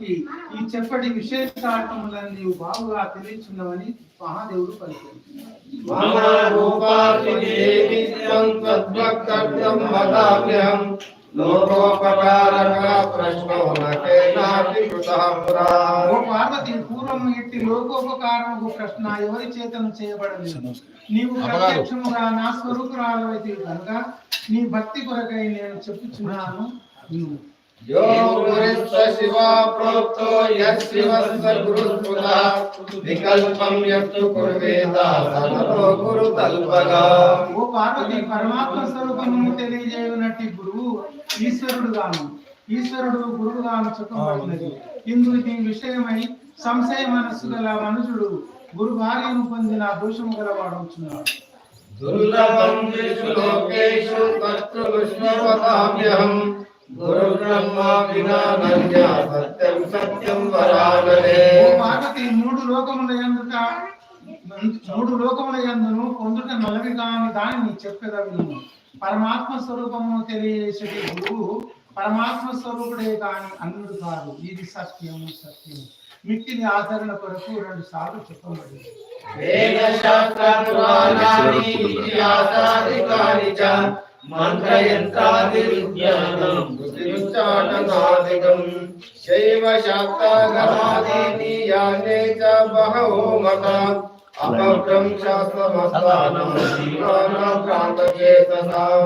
ఈ చెప్పటి విశేషార్థములను నీవు బాగుగా తెలియచున్నావని మహాదేవుడు పార్వతి పూర్వం ఇట్టి లోకోపకారము ప్రశ్న ఎవరి చేతను చేయబడలేదు. నీవు ప్రత్యక్షముగా నా స్వరూపురాలవైతే కనుక నీ భక్తి కొరకై నేను చెప్పుచున్నాను. గురు ఓ పార్వతి పరమాత్మ స్వరూపమును తెలియజేయునట్టి గురువు ఈశ్వరుడు గాను ఈశ్వరుడు గురువు గాను చెప్పబడినది ఇందు ఈ విషయమై సంశయ మనస్సు గల మనుషుడు గురు భార్యను పొందిన దోషము గలవాడవుతున్నాడు దుర్లభం లోకేషు తత్ర విష్ణువదామ్యహం గురు బ్రహ్మ వినానన్య సత్యం సత్యం వరాననే ఓ మూడు లోకముల ఎందుట మూడు లోకముల ఎందును పొందుట నలవి కాని దానిని చెప్పేద విను పరమాత్మ స్వరూపమును తెలియజేసేటి గురువు పరమాత్మ స్వరూపుడే కాని అన్నుడు కాదు. ఇది సత్యము సత్యము. మిక్కిలి ఆచరణ కొరకు రెండు సార్లు చెప్పబడింది.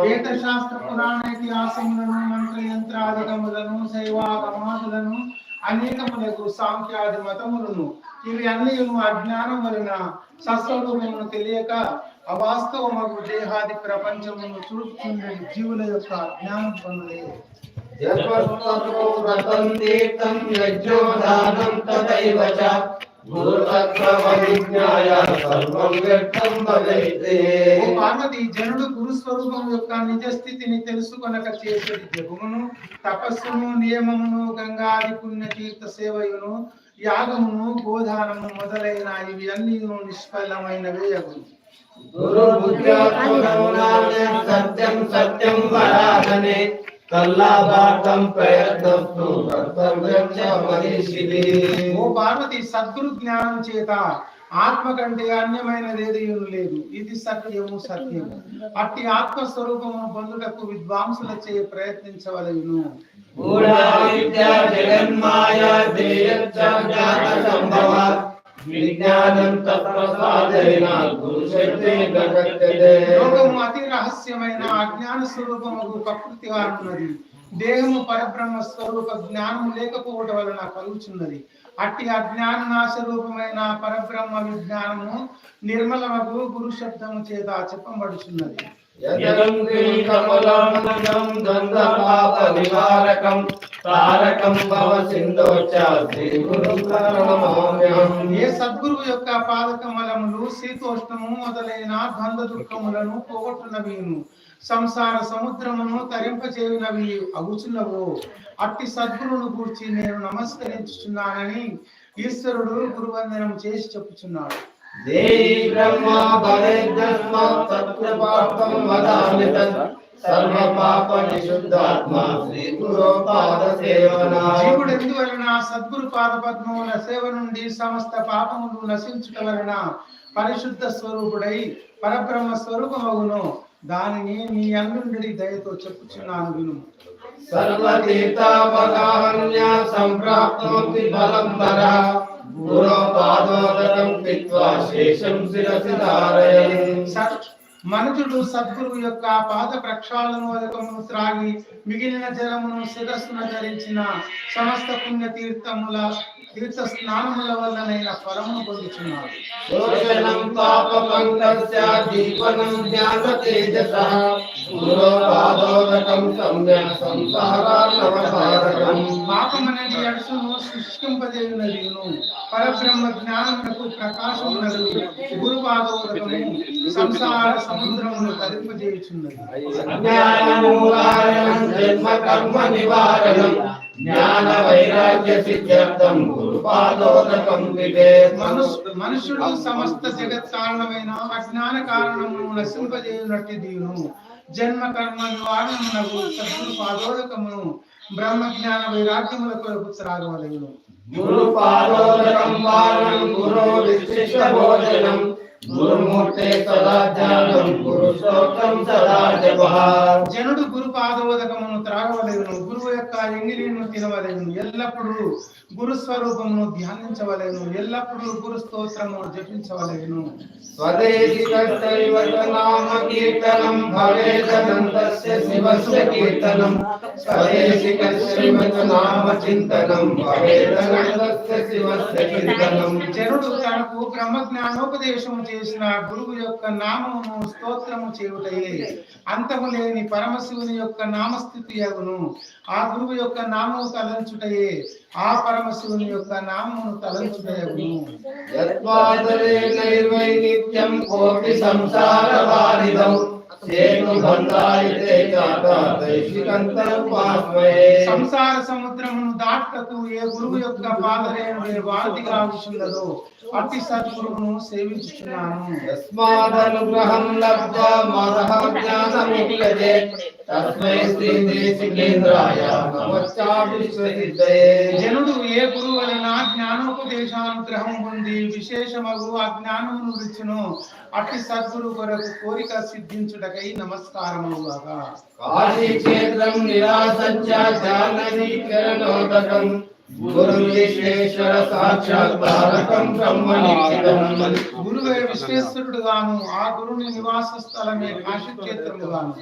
వేద శాస్త్ర పురాణ ఇతిహాసములను మంత్ర యంత్రాధికములను శైవాగమాదులను అనేకములకు సాంఖ్యాది మతములను ఇవి అన్ని అజ్ఞానం వలన సస్వరూపమును తెలియక అవాస్తవమగు దేహాది ప్రపంచమును చూపుతుండే జీవుల యొక్క అజ్ఞానం పొందలే. జన్మస్తతో వ్రతం తీర్థం పార్వతి జనుడు గురు స్వరూపం యొక్క నిజ స్థితిని తెలుసుకొనక చేసేది జపమును తపస్సును నియమమును గంగాది పుణ్య తీర్థ సేవయును యాగమును గోదానము మొదలైన ఇవి అన్ని నిష్ఫలమైనవే అగును. గురు బుద్ధ్యాత్మనౌనానే సత్యం సత్యం వరాధనే. చ ఓ పార్వతి సద్గురు జ్ఞానం చేత ఆత్మ కంటే అన్యమైనదేది లేదు. ఇది సత్యము సత్యము. అట్టి ఆత్మ స్వరూపమును పొందుటకు విద్వాంసులచే ప్రయత్నించవలెను. గూఢా విద్యా జగన్మాయా జ్ఞాన సంభవ విజ్ఞానం తత్ప్రసాదేన గురుశక్తి గగత్యతే లోకము అతి రహస్యమైన అజ్ఞాన స్వరూపము ప్రకృతిగా ఉన్నది దేహము పరబ్రహ్మ స్వరూప జ్ఞానం లేకపోవటం వలన కలుగుచున్నది. అట్టి అజ్ఞాన నాశ రూపమైన పరబ్రహ్మ విజ్ఞానము నిర్మలమగు గురు శబ్దము చేత చెప్పబడుచున్నది. యదం కమలం నం గంధ నివారకం తారకం భవ సింధోచ గురు ప్రణమామ్యహం ఏ సద్గురువు యొక్క పాదకమలములు శీతోష్ణము మొదలైన ద్వంద్వ దుఃఖములను పోగొట్టునవిను. సంసార సముద్రమును తరింపచేయునవి అగుచున్నవు. అట్టి సద్గురువును గూర్చి నేను నమస్కరించుచున్నానని ఈశ్వరుడు గురువందనం చేసి చెప్పుచున్నాడు. శ్రీ గురు పాద సేవనా జీవుడు ఎందువలన సద్గురు పాద పద్మముల సేవ నుండి సమస్త పాపములు నశించుట వలన పరిశుద్ధ స్వరూపుడై పరబ్రహ్మ స్వరూపమగును. దానిని నీ అన్నుండి దయతో చెప్పుచున్నాను విను. సర్వతీర్థాపగాహన్య సంప్రాప్తోపి బలం వర మనుషుడు సద్గురువు యొక్క పాద ప్రక్షాళనోదకమును త్రాగి మిగిలిన జలమును శిరస్సును ధరించిన సమస్త పుణ్య తీర్థముల తీర్థ స్నానముల వల్లనైన ఫలమును పొందుచున్నాడు శోషణం పాపపంకస్య దీపనం జ్ఞాన తేజసః. గురో పాదోదకం సమ్యక్ సంసారార్ణవతారకం పాపమనేది అడుసును శుష్కింపజేయునదిను పరబ్రహ్మ జ్ఞానమునకు ప్రకాశమునదు గురుపాదోదకము సంసార సముద్రమును తరింపజేయుచున్నది అజ్ఞానమూలారణం జన్మ కర్మ నివారణం. జ్ఞాన వైరాగ్య సిద్ధ్యర్థం గురుపాదోదకం వివేక్ మనుష్- మనుష్యుడు సమస్త జగత్ కారణమైన అజ్ఞాన కారణమును నశింపజేయునట్టి దీను జన్మ కర్మ నివారణమునకు సద్గురు పాదోదకమును బ్రహ్మ జ్ఞాన వైరాగ్యముల కొరకు త్రాగవలెను గురు పాదోదకం పానం గురో విశిష్ట భోజనం గురుమూర్తే సదా ధ్యానం గురు స్తోత్రం సదా జపః జనుడు గురు పాదోదకమును త్రాగవలెను గురువు యొక్క ఎంగిలిను తినవలెను ఎల్లప్పుడూ గురు స్వరూపమును ధ్యానించవలెను ఎల్లప్పుడూ గురు స్తోత్రమును జపించవలెను. స్వదేశికస్తైవ నామ కీర్తనం భవేదనంతస్య శివస్య కీర్తనం. స్వదేశికస్యైవ నామ చింతనం భవేదనంతస్య శివస్య చింతనం జనుడు తనకు బ్రహ్మ జ్ఞానోపదేశము చేసిన గురువు యొక్క నామమును స్తోత్రము చేయుటయే. అంతము లేని పరమశివుని యొక్క నామస్థితి అగును. ఆ గురువు యొక్క నామము తలంచుటయే. ఆ పరమశివుని యొక్క నామమును తలంచుటయగును నిత్యం కోటి సంసార వారిదం సంసార సముద్రమును దాటకు ఏ గురువు యొక్క పాదరేణుడే వాదిగా ఉంచున్నదో అట్టి సద్గురువును సేవించుచున్నాను. తస్మై శ్రీ దేశికేంద్రాయ జనుడు ఏ గురువు వలన జ్ఞానోపదేశానుగ్రహం పొంది విశేషమగు ఆ జ్ఞానమును విచ్చును. అట్టి సద్గురు కొరకు కోరిక సిద్ధించుటకై నమస్కారముగాక కాశీ క్షేత్రం చరణోదకం గురు విశ్వేశ్వర సాక్షాత్ గురువే విశ్వేశ్వరుడు గాను ఆ గురుని నివాస స్థలమే కాశీక్షేత్రము గాను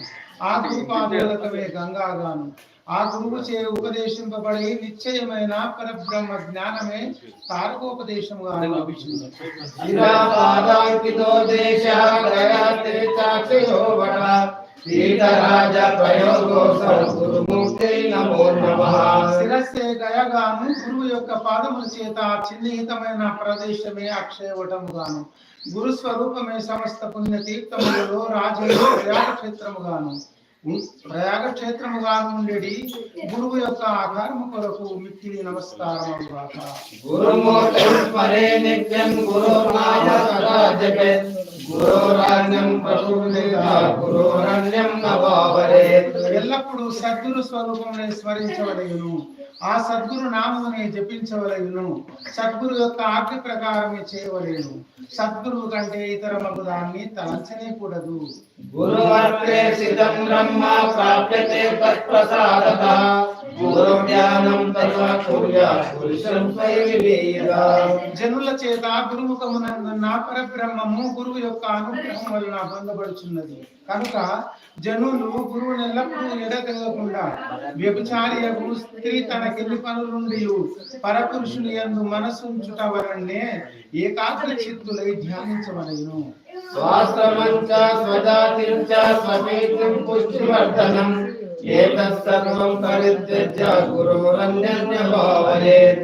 ఆ గురు పాదోదకమే గంగా గాను ఆ గురువు చే ఉపదేశింపబడి నిశ్చయమైన పరబ్రహ్మ జ్ఞానమే తారకోపదేశముగా సీతరాజ ప్రయోగో శిరస్సే గయగాను గురువు యొక్క పాదముల చేత చిన్నిహితమైన ప్రదేశమే అక్షయవటము గాను గురు స్వరూపమే సమస్త పుణ్య తీర్థములలో రాజు క్షేత్రముగాను. క్షేత్రము గాను ప్రయాగ క్షేత్రము గాను ఉండేది గురువు యొక్క ఆధారము కొరకు మిక్కిలి నమస్కారం ఎల్లప్పుడూ సద్గురు స్వరూపమునే స్మరించవలయును ఆ సద్గురు నామమునే జపించవలయును సద్గురు యొక్క ఆజ్ఞ ప్రకారమే చేయవలేను. సద్గురువు కంటే ఇతర మగు దాన్ని తలంచనే కూడదు. గురువర్ప్రేషితం బ్రహ్మ ప్రాప్యతే తత్ప్రసాదత. గురు జ్ఞానం తత్వూయ పురుషం స్వైవివేద జనుల చేత గురుముఖమునందున్న పరబ్రహ్మము గురువు యొక్క అనుగ్రహం వలన పొందబడుచున్నది. కనుక జనులు గురువుని ఎల్లప్పుడూ ఎడతెగకుండా వ్యభిచారి స్త్రీ తనకెన్ని పనులుండి పరపురుషుని యందు మనసుంచుట వలనే ఏకాగ్ర చిత్తులై ధ్యానించవలెను స్వపీతిం పుష్టివర్ధనం.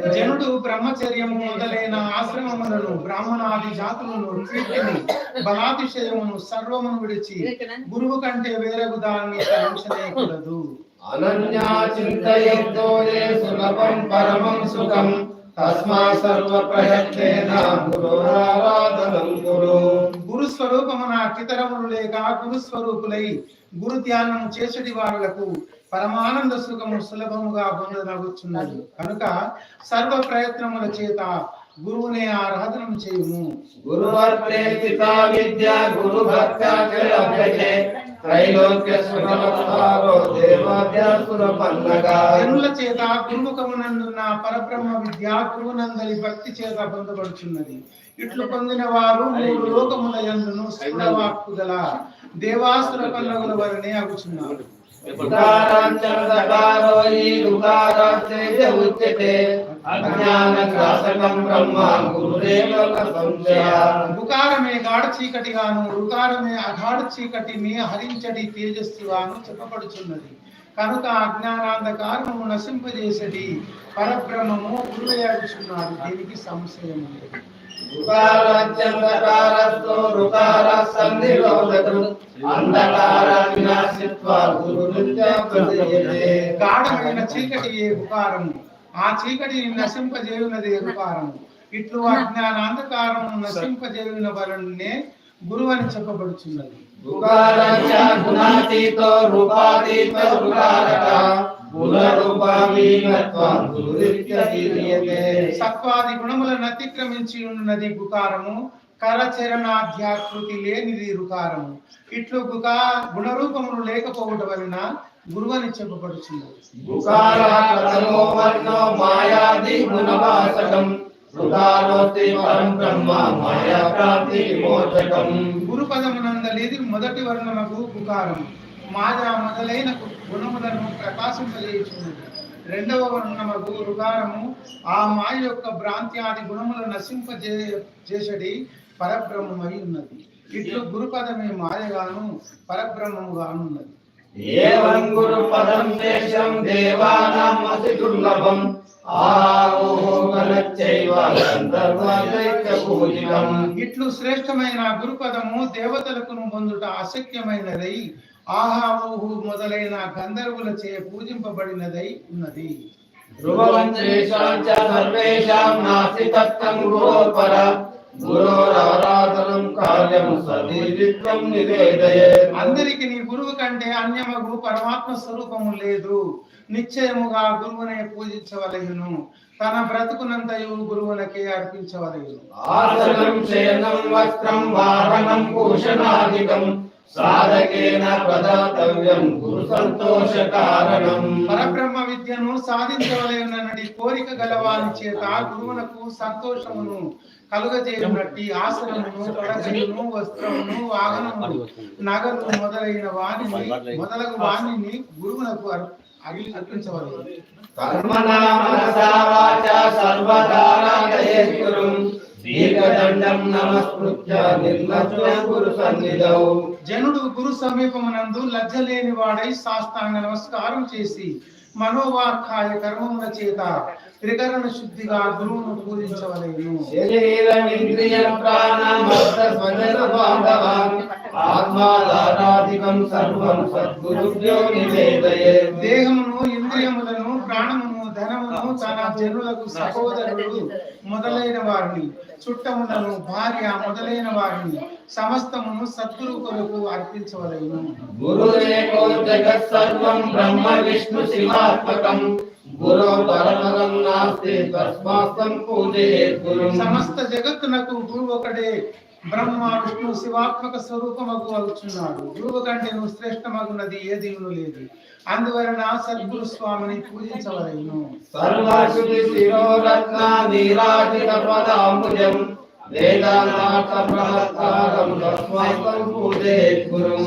జనుడు బ్రహ్మచర్యము మొదలైన ఆశ్రమములను బ్రాహ్మణాది జాతులను కీర్తిని బలాతిశయమును సర్వమును విడిచి గురువు కంటే వేరగు దాన్ని తలంచనేకూడదు అనన్యా చింతయత్తోనే సులభం పరమం సుఖం తస్మా సర్వ ప్రయత్నేన గురోరారాధనం గురు గురు స్వరూపమున కితరములు లేక గురు స్వరూపులై గురు ధ్యానం చేసడి వారులకు పరమానంద సుఖము సులభముగా పొందనగుచున్నది కనుక సర్వ ప్రయత్నముల చేత గురువునే ఆరాధన చేయుము. గురువర్ప్రేషిత విద్య గురు భక్త్యాచరభ్యతే త్రైలోక్య సుఖవతారో దేవాద్యాసుర పన్నగా జనుల చేత గురుముఖమునందున్న పరబ్రహ్మ విద్య భక్తి చేత పొందబడుచున్నది. ఇట్లు పొందిన వారు మూడు లోకముల యందును స్థూలవాక్కు గల దేవాసుర వరనే అగుచున్నారు ఈ రుకారాస్తేజ ఉచ్యతే. ఉకారమే గాఢ చీకటిగాను అగాఢ చీకటిని హరించడి తేజస్సుగాను చెప్పబడుచున్నది. కనుక అజ్ఞానాంధకారము నశింపజేసడి పరబ్రహ్మము గురువయాడుచున్నారు దీనికి సంశయం లేదు. గాఢమైన చీకటి ఏ ఉకారము ఆ చీకటిని నశింపజేయునదే రుకారము ఇట్లు అజ్ఞానాంధకారము నశింపజేయున వలనే గురువు అని చెప్పబడుచున్నది సత్వాది గుణములను అతిక్రమించి ఉన్నది గుకారము కరచరణాధ్యాకృతి లేనిది రుకారము. ఇట్లు గుకా గుణరూపములు లేకపోవట వలన గురువని చెప్పబడుచున్నది. గురు పదమునందలేది మొదటి వర్ణముకు గుకారము మాయా మొదలైన గుణములను ప్రకాశింపజేయుచున్నది. రెండవ వర్ణముకు రుకారము. ఆ మాయ యొక్క భ్రాంతి ఆది గుణములను నశింపజే చేసడి పరబ్రహ్మమై ఉన్నది. ఇట్లు గురుపదమే మాయగాను పరబ్రహ్మముగాను ఉన్నది ఏవం గురు పదం శేషం దేవానాం అతి దుర్లభం ఆహో కలచ్చైవ గంధర్వైక పూజితం. ఇట్లు శ్రేష్టమైన గురుపదము దేవతలకును పొందుట అశక్యమైనదై ఆహావోహు మొదలైన గంధర్వులచే పూజింపబడినదై ఉన్నది. ధ్రువవంతేషాం చ సర్వేషాం నాస్తి తత్తం గురోపర అందరికి నీ గురువు కంటే అన్యమగు పరమాత్మ స్వరూపము లేదు. నిశ్చయముగా గురువునే పూజించవలయును. తన బ్రతుకునంతయు గురువునకే అర్పించవలయును. ఆసనం శయనం వస్త్రం సాధకేన ప్రదాతవ్యం గురు సంతోష కారణం. పరబ్రహ్మ విద్యను సాధించవలయునని కోరిక గలవాని చేత గురువునకు సంతోషమును కలుగజేయునట్టి ఆసనమును వస్త్రమును వాహనమును మొదలైన వాణిని మొదలగు వాణిని. గురువునకు కర్మణా మనసా వాచా సర్వదారాధయేత్ గురుం దీర్ఘదండం నమస్కృత్య నిర్లజ్జం గురు సన్నిధౌ. జనుడు గురు సమీపమునందు లజ్జ లేని వాడై సాష్టాంగ నమస్కారం చేసి మనోవాక్కాయ కర్మముల చేత త్రికరణ శుద్ధిగా గురువును పూజించవలేను దేహమును ఇంద్రియములను ప్రాణమును ధనమును తన జనులకు సహోదరుడు మొదలైన వారిని చుట్టములను భార్య మొదలైన వారిని సమస్తమును సద్గురు కొరకు అర్పించవలేను. గురురేకో జగత్ సర్వం బ్రహ్మ విష్ణు శివాత్మకం. గురో పరమరం నాస్తి తస్మాస్తం పూజయేత్ గురుం. సమస్త జగత్తునకు గురువు ఒకడే బ్రహ్మ విష్ణు శివాత్మక స్వరూపమగు అవుతున్నాడు గురువు కంటే నువ్వు శ్రేష్టమగున్నది ఏ దేవుడు లేదు. అందువలన సద్గురు స్వామిని పూజించవలేను. సర్వశుద్ధి శిరోరత్న నీరాజిత పదాంబుజం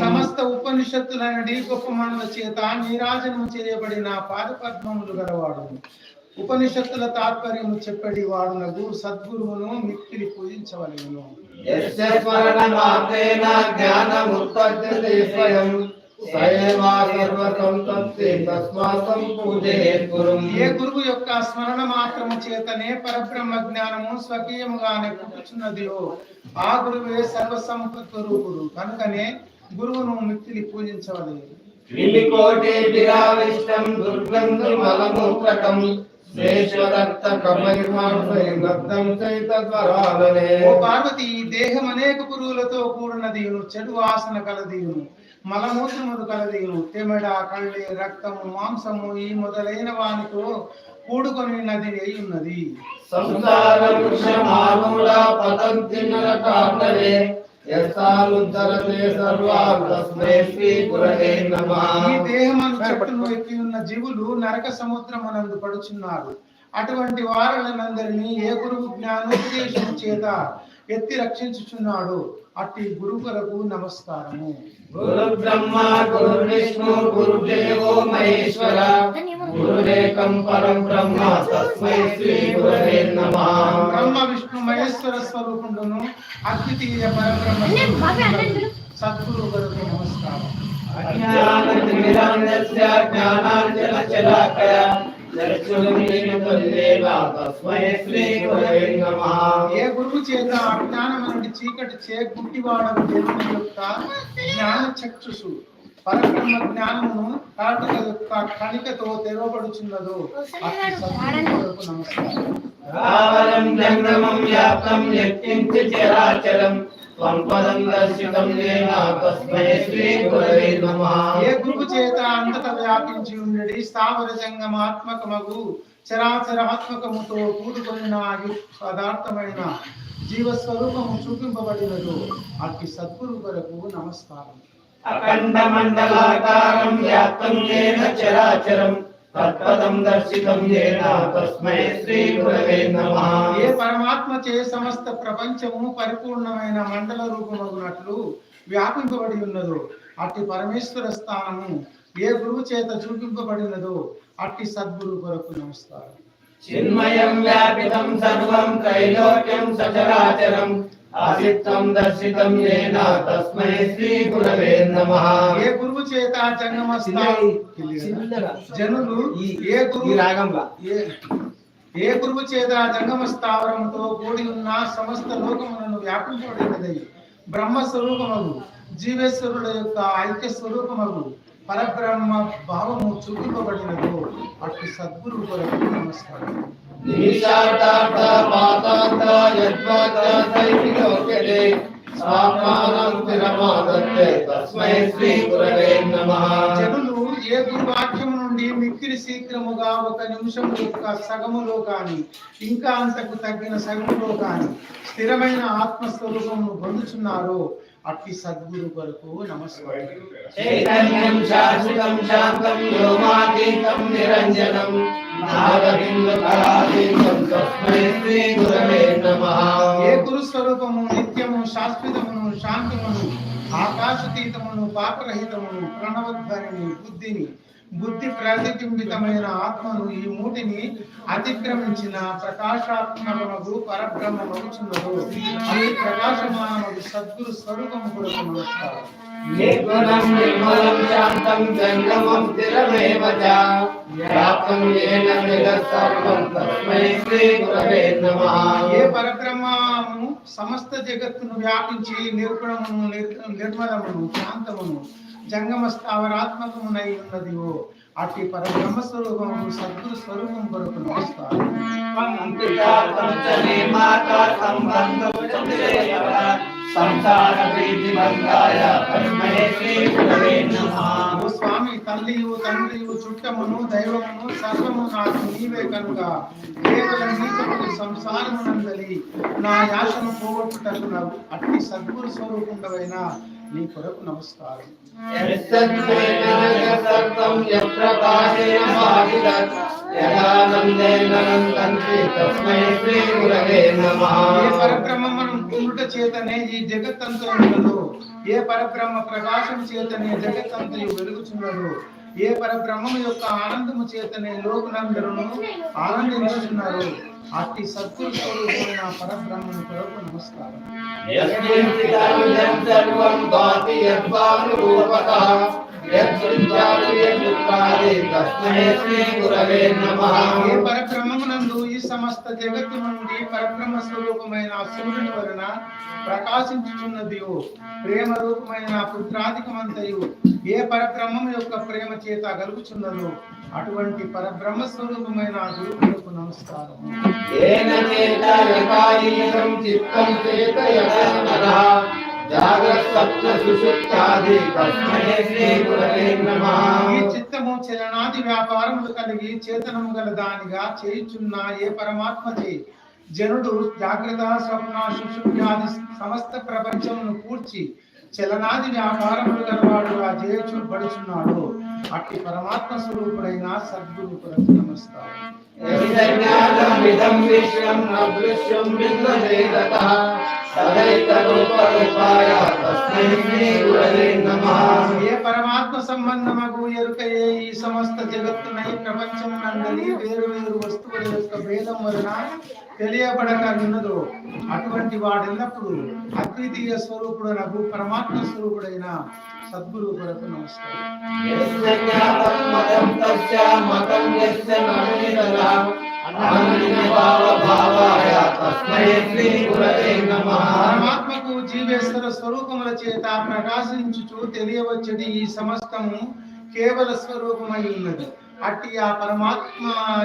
సమస్త ఉపనిషత్తులనడి గొప్ప మనుల చేత నీరాజనం చేయబడిన పాదపద్మములు గలవాడు ఉపనిషత్తుల తాత్పర్యము చెప్పడి వాడునగు సద్గురువును మిక్కిలి పూజించవలేను ఏ గురువు యొక్క స్మరణ మాత్రము చేతనే పరబ్రహ్మ జ్ఞానము స్వకీయముగానే పుట్టుచున్నదియో ఆ గురువే సర్వ సంపత్వరూపుడు కనుకనే గురువును మిక్కిలి పూజించవలేదు విలికోటి విరావిష్టం దుర్గంధి మలమూత్రకం. ఓ పార్వతి దేహం అనేక పురుగులతో కూడినదియును. చెడు వాసన కలదియును. మలమూత్రములు కలదియును తెమెడ కళ్ళి రక్తము మాంసము ఈ మొదలైన వానితో కూడుకొని నది అయి ఉన్నది సంసార వృక్షమారూఢ పతంతి నరకాండవే యస్సాలుద్ధరతే సర్వాం తస్మై శ్రీ గురవే నమః. ఈ దేహమను చెట్టును ఎక్కి ఉన్న జీవులు నరక సముద్రమునందు పడుచున్నారు. అటువంటి వారులనందరినీ ఏ గురువు జ్ఞానోపదేశం చేత ఎత్తి రక్షించుచున్నాడు. అట్టి గురువులకు నమస్కారము. గురు బ్రహ్మ గురు విష్ణు గురుదేవో మహేశ్వర. గురురేకం పరం బ్రహ్మ తస్మై శ్రీ గురవే నమః. బ్రహ్మ విష్ణు మహేశ్వర స్వరూపుడును అద్వితీయ పరబ్రహ్మ సద్గురు గారికి నమస్కారం. తస్మై శ్రీ గురవే నమః ఏ గురువు చేత అజ్ఞానం అనేది చీకటి చే గుడ్డివాడకు దేవుని యొక్క జ్ఞాన చక్షుసు పరబ్రహ్మ జ్ఞానము కాటుక యొక్క కణికతో తెరవబడుచున్నదో అట్టి సద్గురువులకు నమస్కారం రావణం జంగమం వ్యాప్తం యత్కించి చరాచరం త్వం పదం దర్శితం ఏన తస్మై శ్రీ గురవే నమః ఏ గురువు చేత అంతటా వ్యాపించి ఉండడి స్థావర జంగమాత్మకమగు చరాచరాత్మకముతో కూడుకొనిన పదార్థమైన జీవస్వరూపము చూపింపబడినదు అట్టి సద్గురు కొరకు నమస్కారం. అఖండ మండలాకారం వ్యాప్తం చరాచరం. తత్పదం దర్శితం ఏన తస్మై శ్రీ గురవే నమః ఏ పరమాత్మ చే సమస్త ప్రపంచము పరిపూర్ణమైన మండల రూపమగునట్లు వ్యాపింపబడి ఉన్నదో అట్టి పరమేశ్వర స్థానము ఏ గురువు చేత చూపింపబడినదో అట్టి సద్గురు కొరకు నమస్కారం. చిన్మయం వ్యాపితం సర్వం త్రైలోక్యం సచరాచరం ఆసిత్తం దర్శితం ఏన తస్మై శ్రీ గురవే నమః. ఏ గురువు చేత జంగమ స్థానం జనులు ఏ గురువు రాగంలా. ఏ గురువు చేత కూడి ఉన్న సమస్త లోకములను వ్యాపింపబడినది బ్రహ్మ స్వరూపమగు జీవేశ్వరుల యొక్క ఐక్య స్వరూపమగు పరబ్రహ్మ భావము చూపింపబడినదో అట్టి సద్గురు కొరకు నమస్కారం. నిమిషాటార్థ పాతార్థ తస్మై శ్రీ గురవే నమః ఏ గురువాక్యము నుండి మిక్కిలి శీఘ్రముగా ఒక నిమిషం యొక్క సగములో కాని ఇంకా అంతకు తగ్గిన సగములో కాని స్థిరమైన ఆత్మస్వరూపమును పొందుచున్నారో. అట్టి సద్గురు కొరకు నమస్కారం. చైతన్యం శాశ్వతం శాంతం వ్యోమాతీతం నిరంజనం. నాగబిందు కళాతీతం తస్మై శ్రీ గురవే నమః. ఏ గురు స్వరూపము నిత్యము శాశ్వతమును శాంతమును ఆకాశతీతమును పాపరహితమును ప్రణవధ్వనిని బుద్ధిని బుద్ధి ప్రతిబింబితమైన ఆత్మను ఈ మూటిని అతిక్రమించిన ప్రకాశాత్మకమగు పరబ్రహ్మమగుచున్నదో. అది ప్రకాశమానమగు సద్గురు స్వరూపము కొరకు నమస్కారం. నిర్గుణం నిర్మలం శాంతం జంగమం స్థిరమేవ చ? వ్యాప్తం ఏన జగత్ సర్వం తస్మై శ్రీ గురవే నమః. ఏ పరబ్రహ్మము సమస్త జగత్తును వ్యాపించి నిర్గుణమును నిర్- నిర్మలమును శాంతమును జంగమ స్థావరాత్మకమునై ఉన్నది ఓ అట్టి పరబ్రహ్మ స్వరూపము సద్గురు స్వరూపం కొరకు నమస్కారం. సంసార ప్రీతి బంధాయ తస్మై శ్రీ గురవే నమః. ఓ స్వామి తల్లియు తండ్రియు చుట్టమును దైవమును సర్వము నాకు నీవే కనుక. కేవలం నీకు సంసారమునందలి. నా యాశను పోగొట్టుటకునవు అట్టి సద్గురు స్వరూపుండవైన నీ కొరకు నమస్కారం. పొందుట చేతనే ఈ జగత్తంతా ఉన్నదో ఏ పరబ్రహ్మ ప్రకాశం చేతనే జగత్తంతయు వెలుగుచున్నదో ఏ పరబ్రహ్మము యొక్క ఆనందము చేతనే లోకులందరూ ఆనందించుచున్నారు. అట్టి సద్గురు స్వరూపమైన పరబ్రహ్మను కొరకు నమస్కారం. ఏ సమస్త జగత్తు నుండి పరబ్రహ్మ స్వరూపమైన సూర్యుని వలన ప్రకాశించుచున్నది ప్రేమ రూపమైన పుత్రాధికమంతయు. ఏ పరబ్రహ్మం యొక్క ప్రేమ చేత గలుగుచున్నదో అటువంటి పరబ్రహ్మ స్వరూపమైన గురువులకు నమస్కారం. ఏన చేత యకాయీతం చిత్తం చేతయనః జాగ్రత్త ఈ చిత్తము చలనాది వ్యాపారములు కలిగి చేతనము గల దానిగా చేయుచున్న ఏ పరమాత్మచే? జనుడు జాగ్రత్త స్వప్న సుషుప్త్యాది సమస్త ప్రపంచమును కూర్చి చలనాది వ్యాపారములు గలవాడుగా చేయచు పడుచున్నాడు అట్టి పరమాత్మ స్వరూపుడైన సద్గురు నమస్కారం. సదైకరూపరూపాయ తస్మై గురవే నమః ఏ పరమాత్మ సంబంధమగు ఎరుకయే ఈ సమస్త జగత్తునై ప్రపంచం నందలి వేరు వేరు వస్తువుల యొక్క భేదం వలన తెలియబడక ఉన్నదో అటువంటి వాడెల్లప్పుడు అద్వితీయ స్వరూపుడనగు పరమాత్మ స్వరూపుడైన సద్గురు కొరకు నమస్కారం. పరమాత్మకు జీవేశ్వర స్వరూపముల చేత ప్రకాశించుచు తెలియవచ్చడి ఈ సమస్తము కేవల స్వరూపమై ఉన్నది. అట్టి ఆ పరమాత్మ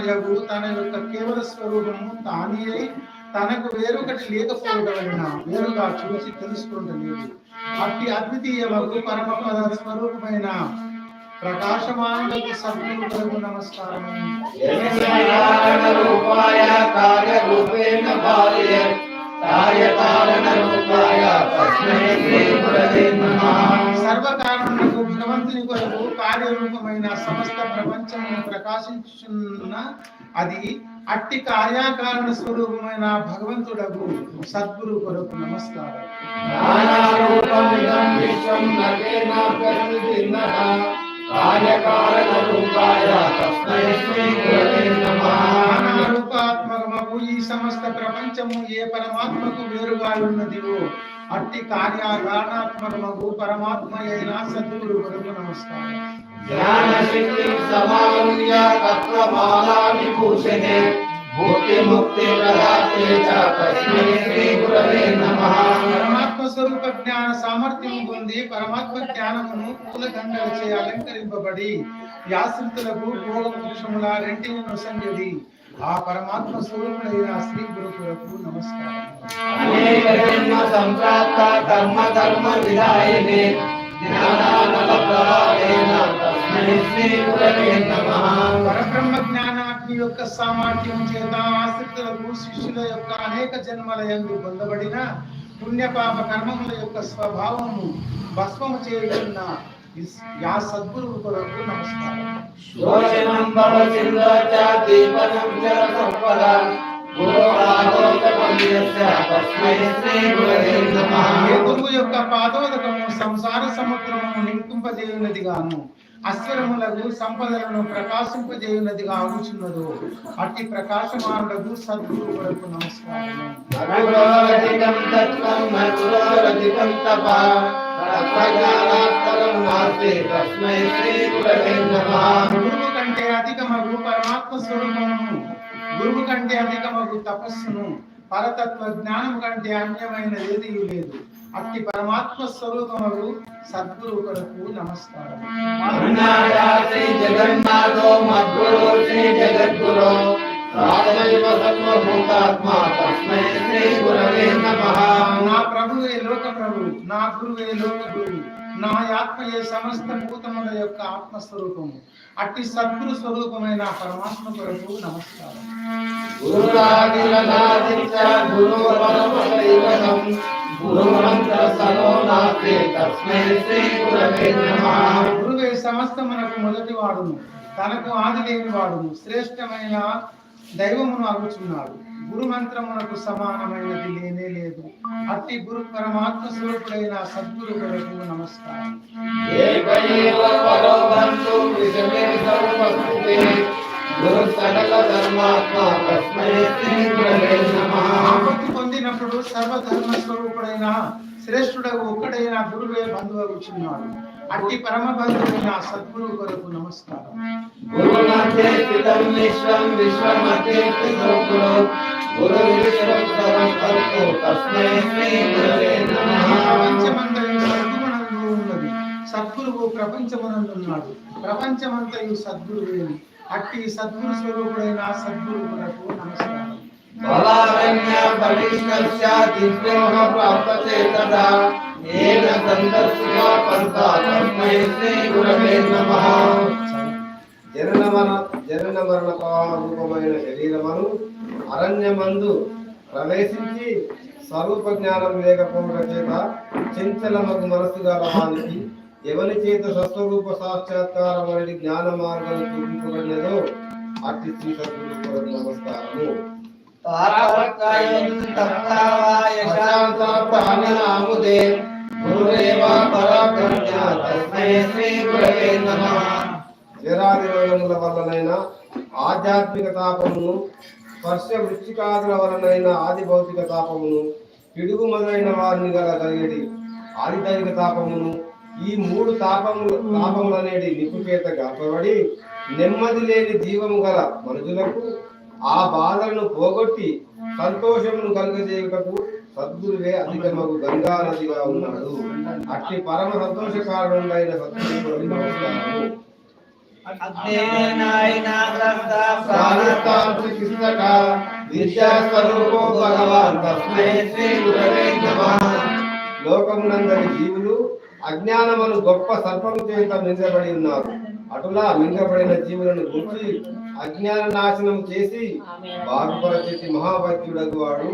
యగు తన యొక్క కేవల స్వరూపము తానే తనకు వేరొకటి లేకపోవడం వేరుగా చూసి తెలుసుకుంటలేదు. అట్టి అద్వితీయమగు పరమ పద స్వరూపమైన ప్రకాశమానులకు నమస్కారం. రూపాయ భార్య గురవే నమః. సర్వకారణకు భగవంతుని కొరకు కార్యరూపమైన సమస్త ప్రపంచమును ప్రకాశించున్న అది అట్టి కార్యకారణ స్వరూపమైన భగవంతుడకు సద్గురు కొరకు నమస్కారం. కార్యకారణరూపాయ తస్మై శ్రీ గురవే నమః నానారూపాత్మకమగు ఈ సమస్త ప్రపంచము ఏ పరమాత్మకు వేరుగా ఉన్నదివో అట్టి కార్యకారణాత్మకమగు పరమాత్మ అయిన సద్గురు కొరకు నమస్కారం. జ్ఞానశక్తి సమానుయ తత్వమాలా విభూషణే పరమాత్మ స్వరూప జ్ఞాన సామర్థ్యం పొంది పరమాత్మ జ్ఞానమును పూల గంగలచే అలంకరింపబడి వ్యాసృతులకు భోగ పురుషముల రెంటిని నొసంగడి ఆ పరమాత్మ స్వరూపుడైన శ్రీ గురుకులకు నమస్కారం. అనేక జన్మ సంప్రాప్త కర్మ కర్మ విధాయినే జ్ఞానానల ప్రవాహేన తస్మై శ్రీ గురవే నమః. యొక్క సామర్థ్యం చేత ఆశ్రితులకు శిష్యుల యొక్క అనేక జన్మల యందు పొందబడిన పుణ్యపాప కర్మముల యొక్క స్వభావము భస్మము చేయుచున్న ఇస్- యా సద్గురువు కొరకు నమస్కారం. శోషణం భవసిందో చ దీపనం చ సంపదాం. గురోరాధోతమన్యస్య తస్మై శ్రీ గురవే నమః. ఏ గురువు యొక్క పాదోదకము సంసార సముద్రము నింపింపజేయునది గాను అశ్వరములకు సంపదలను ప్రకాశింపజేయునదిగా ఆగుచున్నదో అట్టి ప్రకాశమానులకు సద్గురు కొరకు నమస్కారం. కంటే అధికమగు పరమాత్మ స్వరూపమును. గురువు కంటే అధికమగు తపస్సును. పరతత్వ జ్ఞానం కంటే అన్యమైన ఏది లేదు. అట్టి పరమాత్మ స్వరూపములు సద్గురు కొరకు నమస్కారం. జగన్నాథో మద్గురు శ్రీ జగద్గురు. నా ప్రభువే లోక ప్రభు నా గురువే లోక గురువు నా ఆత్మయే సమస్త భూతముల యొక్క ఆత్మస్వరూపము. అట్టి సద్గురు స్వరూపమైన పరమాత్మ కొరకు నమస్కారం. గురవే సమస్తమునకు మొదటి వాడును తనకు ఆది లేని వాడును శ్రేష్టమైన దైవమును అగుచున్నాడు గురు మంత్రమునకు సమానమైనది లేనే లేదు. అట్టి గురు పరమాత్మ స్వరూపుడైన సద్గురు నమస్కారం. ఆపత్తి పొందినప్పుడు సర్వధర్మ స్వరూపుడైన శ్రేష్ఠుడకు ఒక్కడైన గురువే బంధువగుచున్నాడు. అట్టి పరమ బంధువైన సద్గురు కొరకు నమస్కారం. ప్రపంచమంతయు సద్గుణంలో ఉన్నది. సద్గురువు ప్రపంచమునందున్నాడు. ప్రపంచమంతయు సద్గురువేని అట్టి సద్గురు స్వరూపుడైన సద్గురు నమస్కారం. జనన శరీరమును అరణ్యమందు ప్రవేశించి స్వరూప జ్ఞానం లేకపోవడం చేత చంచలమగు మనసు గల వానికి ఎవరి చేత స్వస్వరూప సాక్షాత్కారం అనేది జ్ఞాన మార్గం చూపించబడినదో అట్టి శ్రీ సద్గురు నమస్కారము. ప్రశాంత ప్రాణనాముదే గురుదేవ పరాక్రమ్య తస్మై శ్రీ గురవే నమః. జరాది రోగముల వలనైనా ఆధ్యాత్మిక తాపమును స్పర్శ వృచ్చికాదుల వలనైన ఆది భౌతిక తాపమును పిడుగు మొదలైన వారిని గల కలిగడి ఆదిదైవిక తాపమును ఈ మూడు తాపములు తాపములు అనేది చేత గర్భబడి నెమ్మది లేని జీవము గల మనుషులకు ఆ బాధలను పోగొట్టి సంతోషమును కలుగజేయుటకు సద్గురువే అధికమగు గంగా నదిగా ఉన్నాడు. అట్టి పరమ సంతోష కారణుడైన సద్గురు నమస్కారము లోకమునందరి జీవులు అజ్ఞానమును గొప్ప సర్పము చేత మింగబడి ఉన్నారు. అటులా మింగబడిన జీవులను గుర్చి అజ్ఞాన నాశనం చేసి బాగుపరచేటి మహాభక్తుడగు వాడు.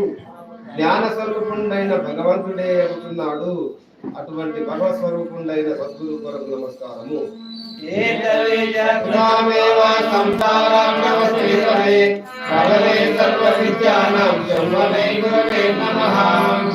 జ్ఞాన స్వరూపుండైన భగవంతుడే అవుతున్నాడు. అటువంటి భగవత్ స్వరూపుండైన సద్గురు కొరకు నమస్కారము. ఏతవేజగ్రామేవ సంసారాభ్యవసేవే ప్రబలే సర్వవిద్యానాం శంభవే గురవే నమః.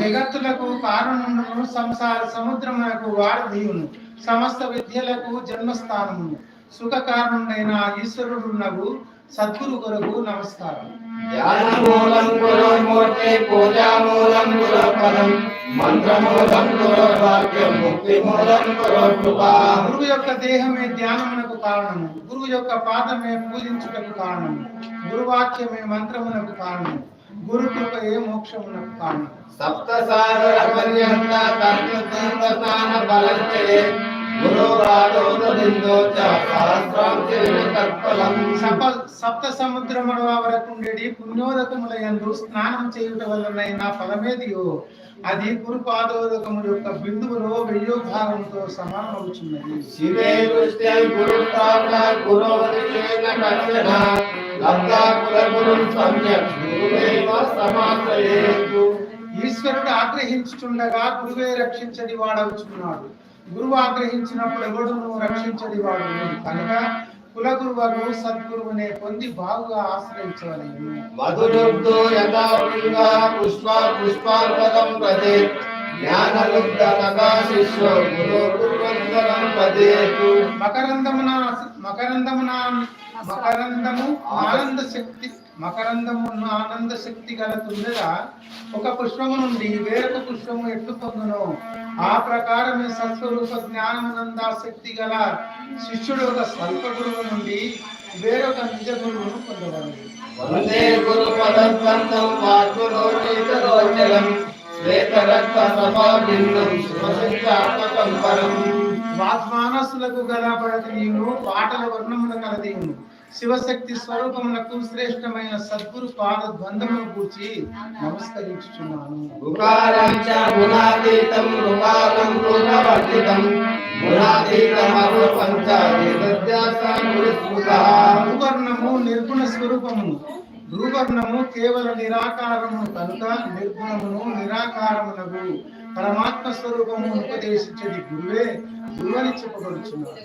జగత్తులకు కారణమును సంసార సముద్రమునకు వారధియును సమస్త విద్యలకు జన్మస్థానమును. సుఖ కారణుడైన ఈశ్వరుడున్నగు సద్గురు కొరకు నమస్కారం. ధ్యానమూలం గురోర్మూర్తే పూజామూలం గురోపరం మంత్రమూలం గురోర్వాక్యం ముక్తిమూలం గురోకృపా గురువు యొక్క దేహమే ధ్యానమునకు కారణము. గురువు యొక్క పాదమే పూజించుటకు కారణము. గురువాక్యమే మంత్రమునకు కారణము. గురు కృపయే మోక్షమునకు కారణం సప్త సాగర పర్యంత బలంచయే గురోరాజోన సప్త సముద్రముల వరకు ఉండేది పుణ్యోదకముల యందు స్నానం చేయుట వలనైన ఫలమేదియో అది గురు పాదోదకము యొక్క బిందువులో వెయ్యో భాగంతో సమానమవుతున్నది శివే ఈశ్వరుడు ఆగ్రహించుచుండగా గురువే రక్షించడి వాడవుచున్నాడు. గురువు ఆగ్రహించినప్పుడు ఎవడును రక్షించడి వాడు. కనుక కుల గురువును సద్గురువునే పొంది బాగుగా ఆశ్రయించవలేను. మధురుద్ధో యథా వృంగా పుష్ప పుష్పార్పదం ప్రదే జ్ఞానలుబ్ధ తథా శిష్యో గురో గురువంతరం పదేతు మకరందమున మకరందమున మకరందము ఆనంద శక్తి మకరందము ఆనంద శక్తి గల తుండగా ఒక పుష్పము నుండి వేరొక పుష్పము ఎట్లు పొందును? ఆ ప్రకారమే సత్స్వరూప జ్ఞానమునంద శక్తి గల శిష్యుడు ఒక స్వల్ప గురువు నుండి వేరొక నిజ గురువును పొందగలడు. వందే గురు పదస్వంతం వాగ్గురోచరం శ్వేతరక్త సమాభిన్నం శివశక్త్యాత్మకం పరం. వాగ్మానసులకు గల పడతీయును పాటల వర్ణముల కలదీయును. శివశక్తి స్వరూపమునకు శ్రేష్టమైన సద్గురు పాద బంధమును కూర్చి నమస్కరించుచున్నాను. చ గుణాతీతం భూవర్ణము నిర్గుణ స్వరూపము. భూవర్ణము కేవల నిరాకారము కనుక నిర్గుణమును నిరాకారమునకు పరమాత్మ స్వరూపము ఉపదేశించేది గురువే గురువని చెప్పబడుచున్నారు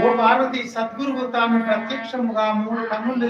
ఓ పార్వతి సద్గురువు తాను ప్రత్యక్షముగా మూడు కన్నులు